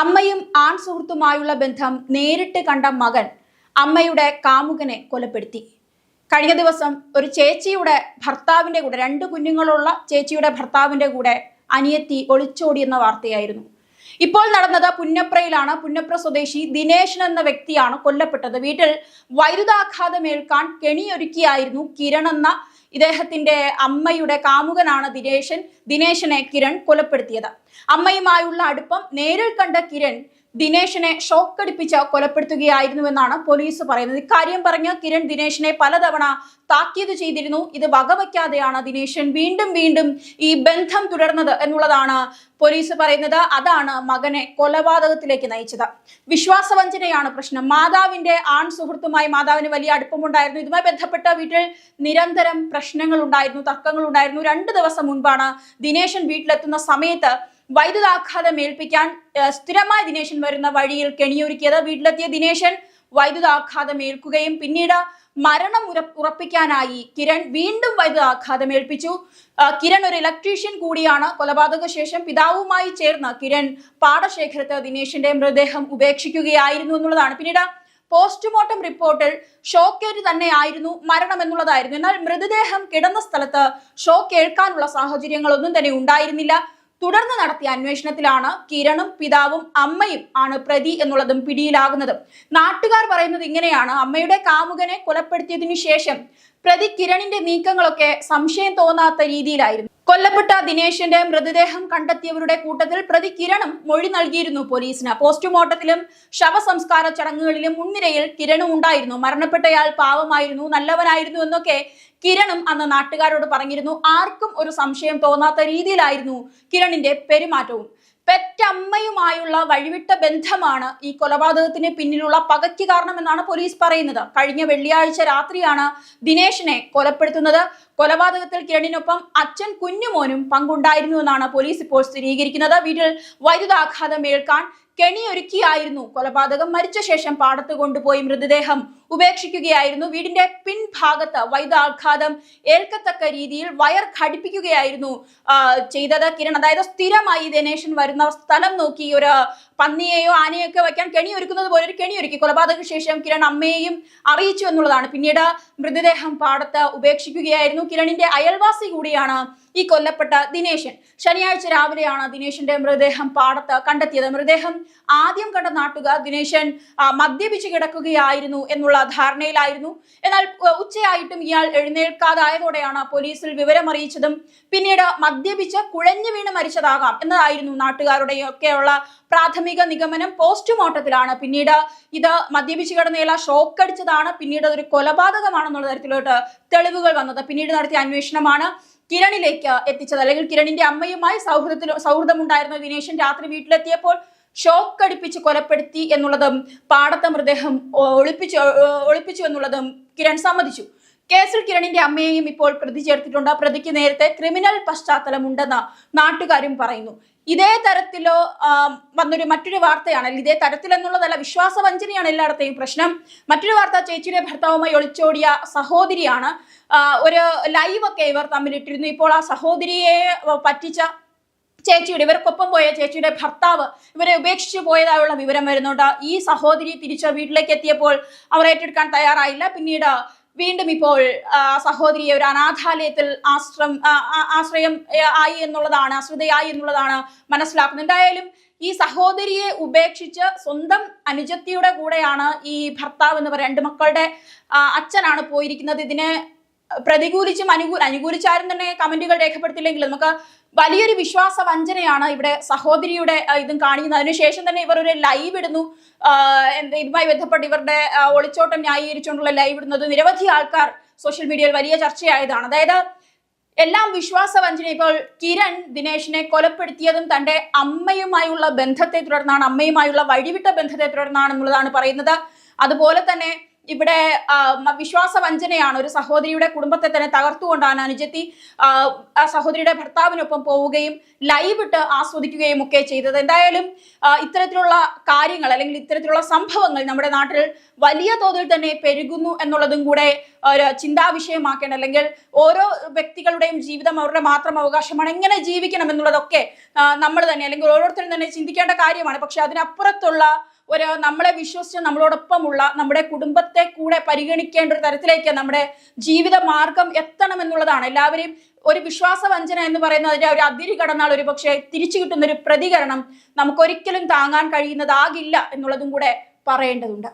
അമ്മയും ആൺ സുഹൃത്തുമായുള്ള ബന്ധം നേരിട്ട് കണ്ട മകൻ അമ്മയുടെ കാമുകനെ കൊലപ്പെടുത്തി. കഴിഞ്ഞ ദിവസം ഒരു ചേച്ചിയുടെ ഭർത്താവിന്റെ കൂടെ രണ്ട് കുഞ്ഞുങ്ങളുള്ള ചേച്ചിയുടെ ഭർത്താവിന്റെ കൂടെ അനിയത്തി ഒളിച്ചോടിയെന്ന വാർത്തയായിരുന്നു. ഇപ്പോൾ നടന്നത് പുന്നപ്രയിലാണ്. പുന്നപ്ര സ്വദേശി ദിനേശൻ എന്ന വ്യക്തിയാണ് കൊല്ലപ്പെട്ടത്. വീട്ടിൽ വൈദ്യുതാഘാതമേൽക്കാൻ കെണിയൊരുക്കിയായിരുന്നു കിരൺ എന്ന ഇദ്ദേഹത്തിന്റെ അമ്മയുടെ കാമുകനാണ് ദിനേശൻ. ദിനേശനെ കിരൺ കൊലപ്പെടുത്തിയത്. അമ്മയുമായുള്ള അടുപ്പം നേരിൽ കണ്ട കിരൺ ദിനേശനെ ഷോക്കടിപ്പിച്ച് കൊലപ്പെടുത്തുകയായിരുന്നുവെന്നാണ് പോലീസ് പറയുന്നത്. ഇക്കാര്യം പറഞ്ഞ് കിരൺ ദിനേശിനെ പലതവണ താക്കീത് ചെയ്തിരുന്നു. ഇത് വകവയ്ക്കാതെയാണ് ദിനേശൻ വീണ്ടും വീണ്ടും ഈ ബന്ധം തുടർന്നത് എന്നുള്ളതാണ് പോലീസ് പറയുന്നത്. അതാണ് മകനെ കൊലപാതകത്തിലേക്ക് നയിച്ചത്. വിശ്വാസവഞ്ചനയാണ് പ്രശ്നം. മാതാവിന്റെ ആൺ സുഹൃത്തുമായി മാതാവിന് വലിയ അടുപ്പമുണ്ടായിരുന്നു. ഇതുമായി ബന്ധപ്പെട്ട വീട്ടിൽ നിരന്തരം പ്രശ്നങ്ങൾ ഉണ്ടായിരുന്നു തർക്കങ്ങൾ ഉണ്ടായിരുന്നു രണ്ട് ദിവസം മുൻപാണ് ദിനേശൻ വീട്ടിലെത്തുന്ന സമയത്ത് വൈദ്യുതാഘാതം ഏൽപ്പിക്കാൻ സ്ഥിരമായി ദിനേശൻ വരുന്ന വഴിയിൽ കെണിയൊരുക്കിയത് വീട്ടിലെത്തിയ ദിനേശൻ വൈദ്യുതാഘാതം ഏൽക്കുകയും പിന്നീട് മരണം ഉറപ്പിക്കാനായി കിരൺ വീണ്ടും വൈദ്യുതാഘാതം ഏൽപ്പിച്ചു. കിരൺ ഒരു ഇലക്ട്രീഷ്യൻ കൂടിയാണ്. കൊലപാതക ശേഷം പിതാവുമായി ചേർന്ന് കിരൺ പാടശേഖരത്ത് ദിനേശിന്റെ മൃതദേഹം ഉപേക്ഷിക്കുകയായിരുന്നു എന്നുള്ളതാണ്. പിന്നീട് പോസ്റ്റ്മോർട്ടം റിപ്പോർട്ടിൽ ഷോക്കേറ്റ് തന്നെയായിരുന്നു മരണം എന്നുള്ളതായിരുന്നു. എന്നാൽ മൃതദേഹം കിടന്ന സ്ഥലത്ത് ഷോക്ക് ഏൽക്കാനുള്ള സാഹചര്യങ്ങളൊന്നും തന്നെ ഉണ്ടായിരുന്നില്ല. തുടർന്ന് നടത്തിയ അന്വേഷണത്തിലാണ് കിരണും പിതാവും അമ്മയും ആണ് പ്രതി എന്നുള്ളതും പിടിയിലാകുന്നതും. നാട്ടുകാർ പറയുന്നത് ഇങ്ങനെയാണ്. അമ്മയുടെ കാമുകനെ കൊലപ്പെടുത്തിയതിനു ശേഷം പ്രതി കിരണിന്റെ നീക്കങ്ങളൊക്കെ സംശയം തോന്നാത്ത രീതിയിലായിരുന്നു. കൊല്ലപ്പെട്ട ദിനേശിന്റെ മൃതദേഹം കണ്ടെത്തിയവരുടെ കൂട്ടത്തിൽ പ്രതി കിരണും മൊഴി നൽകിയിരുന്നു പോലീസിന്. പോസ്റ്റ്മോർട്ടത്തിലും ശവസംസ്കാര ചടങ്ങുകളിലും മുൻനിരയിൽ കിരണും ഉണ്ടായിരുന്നു. മരണപ്പെട്ടയാൾ പാവമായിരുന്നു നല്ലവനായിരുന്നു എന്നൊക്കെ കിരണും അന്ന് നാട്ടുകാരോട് പറഞ്ഞിരുന്നു. ആർക്കും ഒരു സംശയം തോന്നാത്ത രീതിയിലായിരുന്നു കിരണിന്റെ പെരുമാറ്റവും. പെറ്റമ്മയുമായുള്ള വഴിവിട്ട ബന്ധമാണ് ഈ കൊലപാതകത്തിന് പിന്നിലുള്ള പകയ്ക്ക് കാരണമെന്നാണ് പോലീസ് പറയുന്നത്. കഴിഞ്ഞ വെള്ളിയാഴ്ച രാത്രിയാണ് ദിനേശിനെ കൊലപ്പെടുത്തുന്നത്. കൊലപാതകത്തിൽ കിരണിനൊപ്പം അച്ഛൻ കുഞ്ഞുമോനും പങ്കുണ്ടായിരുന്നു എന്നാണ് പോലീസ് ഇപ്പോൾ സ്ഥിരീകരിക്കുന്നത്. വീട്ടിൽ വൈദ്യുതാഘാതം ഏൽക്കാൻ കെണിയൊരുക്കിയായിരുന്നു കൊലപാതകം മരിച്ച ശേഷം പാടത്ത് കൊണ്ടുപോയി മൃതദേഹം ഉപേക്ഷിക്കുകയായിരുന്നു. വീടിന്റെ പിൻഭാഗത്ത് വൈദ്യുതാഘാതം ഏൽക്കത്തക്ക രീതിയിൽ വയർ ഘടിപ്പിക്കുകയായിരുന്നു ചെയ്തത് കിരൺ. അതായത് സ്ഥിരമായി ദിനേശൻ വരുന്ന സ്ഥലം നോക്കി ഒരു പന്നിയെയോ ആനയോ ഒക്കെ വയ്ക്കാൻ കെണി ഒരുക്കുന്നത് പോലെ ഒരു കെണി ഒരുക്കി. കൊലപാതക ശേഷം കിരൺ അമ്മയെയും അറിയിച്ചു എന്നുള്ളതാണ്. പിന്നീട് മൃതദേഹം പാടത്ത് ഉപേക്ഷിക്കുകയായിരുന്നു. കിരണിന്റെ അയൽവാസി കൂടിയാണ് ഈ കൊല്ലപ്പെട്ട ദിനേശൻ. ശനിയാഴ്ച രാവിലെയാണ് ദിനേശന്റെ മൃതദേഹം പാടത്ത് കണ്ടെത്തിയത്. മൃതദേഹം ആദ്യം കണ്ട നാട്ടുകാർ ദിനേശൻ മദ്യപിച്ച് കിടക്കുകയായിരുന്നു എന്നുള്ള ധാരണയിലായിരുന്നു. എന്നാൽ ഉച്ചയായിട്ടും ഇയാൾ എഴുന്നേൽക്കാതായതോടെയാണ് പോലീസിൽ വിവരമറിയിച്ചതും പിന്നീട് മദ്യപിച്ച് കുഴഞ്ഞു വീണ് മരിച്ചതാകാം എന്നതായിരുന്നു നാട്ടുകാരുടെയൊക്കെയുള്ള പ്രാഥമിക നിഗമനം. പോസ്റ്റ്മോർട്ടത്തിലാണ് പിന്നീട് ഇത് മദ്യപിച്ച് കിടന്നയാൾ ഷോക്ക് അടിച്ചതാണ് പിന്നീട് അതൊരു കൊലപാതകമാണെന്നുള്ള തരത്തിലോട്ട് തെളിവുകൾ വന്നത്. പിന്നീട് നടത്തിയ അന്വേഷണമാണ് കിരണിലേക്ക് എത്തിച്ചത്. അല്ലെങ്കിൽ കിരണിന്റെ അമ്മയുമായി സൗഹൃദത്തിൽ സൗഹൃദമുണ്ടായിരുന്ന ദിനേശൻ രാത്രി വീട്ടിലെത്തിയപ്പോൾ ഷോക്ക് അടിപ്പിച്ച് കൊലപ്പെടുത്തി എന്നുള്ളതും പാടത്തെ മൃതദേഹം ഒളിപ്പിച്ചു ഒളിപ്പിച്ചു എന്നുള്ളതും കിരൺ സമ്മതിച്ചു. കേസിൽ കിരണിന്റെ അമ്മയെയും ഇപ്പോൾ പ്രതി ചേർത്തിട്ടുണ്ട്. പ്രതിക്ക് നേരത്തെ ക്രിമിനൽ പശ്ചാത്തലമുണ്ടെന്ന് നാട്ടുകാരും പറയുന്നു. ഇതേ തരത്തിലോ വന്നൊരു മറ്റൊരു വാർത്തയാണ്. ഇതേ തരത്തിൽ എന്നുള്ളതല്ല വിശ്വാസവഞ്ചനയാണ് എല്ലായിടത്തെയും പ്രശ്നം. മറ്റൊരു വാർത്ത ചേച്ചിയുടെ ഭർത്താവുമായി ഒളിച്ചോടിയ സഹോദരിയാണ്. ഒരു ലൈവൊക്കെ ഇവർ തമ്മിലിട്ടിരുന്നു. ഇപ്പോൾ ആ സഹോദരിയെ പറ്റിച്ച ചേച്ചിയുടെ ഇവർക്കൊപ്പം പോയ ചേച്ചിയുടെ ഭർത്താവ് ഇവരെ ഉപേക്ഷിച്ചു പോയതായുള്ള വിവരം വരുന്നുണ്ട്. ഈ സഹോദരി തിരിച്ച് വീട്ടിലേക്ക് എത്തിയപ്പോൾ അവർ ഏറ്റെടുക്കാൻ തയ്യാറായില്ല. പിന്നീട് വീണ്ടും ഇപ്പോൾ സഹോദരിയെ ഒരു അനാഥാലയത്തിൽ ആശ്രം ആശ്രയം ആയി എന്നുള്ളതാണ് ആശ്രിതയായി എന്നുള്ളതാണ് മനസ്സിലാക്കുന്നത്. എന്തായാലും ഈ സഹോദരിയെ ഉപേക്ഷിച്ച് സ്വന്തം അനുജത്തിയുടെ കൂടെയാണ് ഈ ഭർത്താവ് എന്ന് പറയുന്ന രണ്ട് മക്കളുടെ അച്ഛനാണ് പോയിരിക്കുന്നത്. ഇതിനെ പ്രതികൂലിച്ചും അനുകൂല അനുകൂലിച്ചാരും തന്നെ കമന്റുകൾ രേഖപ്പെടുത്തില്ലെങ്കിൽ നമുക്ക് വലിയൊരു വിശ്വാസ വഞ്ചനയാണ് ഇവിടെ സഹോദരിയുടെ ഇതും കാണിക്കുന്നത്. അതിനുശേഷം തന്നെ ഇവർ ഒരു ലൈവ് ഇടുന്നു. ഇതുമായി ബന്ധപ്പെട്ട് ഇവരുടെ ഒളിച്ചോട്ടം ന്യായീകരിച്ചുകൊണ്ടുള്ള ലൈവ് ഇടുന്നത് നിരവധി ആൾക്കാർ സോഷ്യൽ മീഡിയയിൽ വലിയ ചർച്ചയായതാണ്. അതായത് എല്ലാം വിശ്വാസ വഞ്ചന ഇപ്പോൾ കിരൺ ദിനേശിനെ കൊലപ്പെടുത്തിയതും തന്റെ അമ്മയുമായുള്ള ബന്ധത്തെ തുടർന്നാണ് അമ്മയുമായുള്ള വഴിവിട്ട ബന്ധത്തെ തുടർന്നാണ് എന്നുള്ളതാണ് പറയുന്നത്. അതുപോലെ തന്നെ ഇവിടെ വിശ്വാസവഞ്ചനയാണ് ഒരു സഹോദരിയുടെ കുടുംബത്തെ തന്നെ തകർത്തുകൊണ്ടാണ് അനുജത്തി സഹോദരിയുടെ ഭർത്താവിനൊപ്പം പോവുകയും ലൈവ് ഇട്ട് ആസ്വദിക്കുകയും ഒക്കെ ചെയ്തത്. എന്തായാലും ഇത്തരത്തിലുള്ള കാര്യങ്ങൾ അല്ലെങ്കിൽ ഇത്തരത്തിലുള്ള സംഭവങ്ങൾ നമ്മുടെ നാട്ടിൽ വലിയ തോതിൽ തന്നെ പെരുകുന്നു എന്നുള്ളതും കൂടെ ഒരു ചിന്താ വിഷയമാക്കേണ്ട അല്ലെങ്കിൽ ഓരോ വ്യക്തികളുടെയും ജീവിതം അവരുടെ മാത്രം അവകാശമാണ് എങ്ങനെ ജീവിക്കണം എന്നുള്ളതൊക്കെ നമ്മൾ തന്നെ അല്ലെങ്കിൽ ഓരോരുത്തരും തന്നെ ചിന്തിക്കേണ്ട കാര്യമാണ്. പക്ഷെ അതിനപ്പുറത്തുള്ള ഒരു നമ്മളെ വിശ്വസിച്ച് നമ്മളോടൊപ്പമുള്ള നമ്മുടെ കുടുംബത്തെ കൂടെ പരിഗണിക്കേണ്ട ഒരു തരത്തിലേക്ക് നമ്മുടെ ജീവിത മാർഗം എത്തണം എന്നുള്ളതാണ്. എല്ലാവരെയും ഒരു വിശ്വാസവഞ്ചന എന്ന് പറയുന്നത് അതിന്റെ ഒരു അതിരി കടന്നാൽ ഒരു പക്ഷേ തിരിച്ചു കിട്ടുന്ന ഒരു പ്രതികരണം നമുക്കൊരിക്കലും താങ്ങാൻ കഴിയുന്നതാകില്ല എന്നുള്ളതും കൂടെ പറയേണ്ടതുണ്ട്.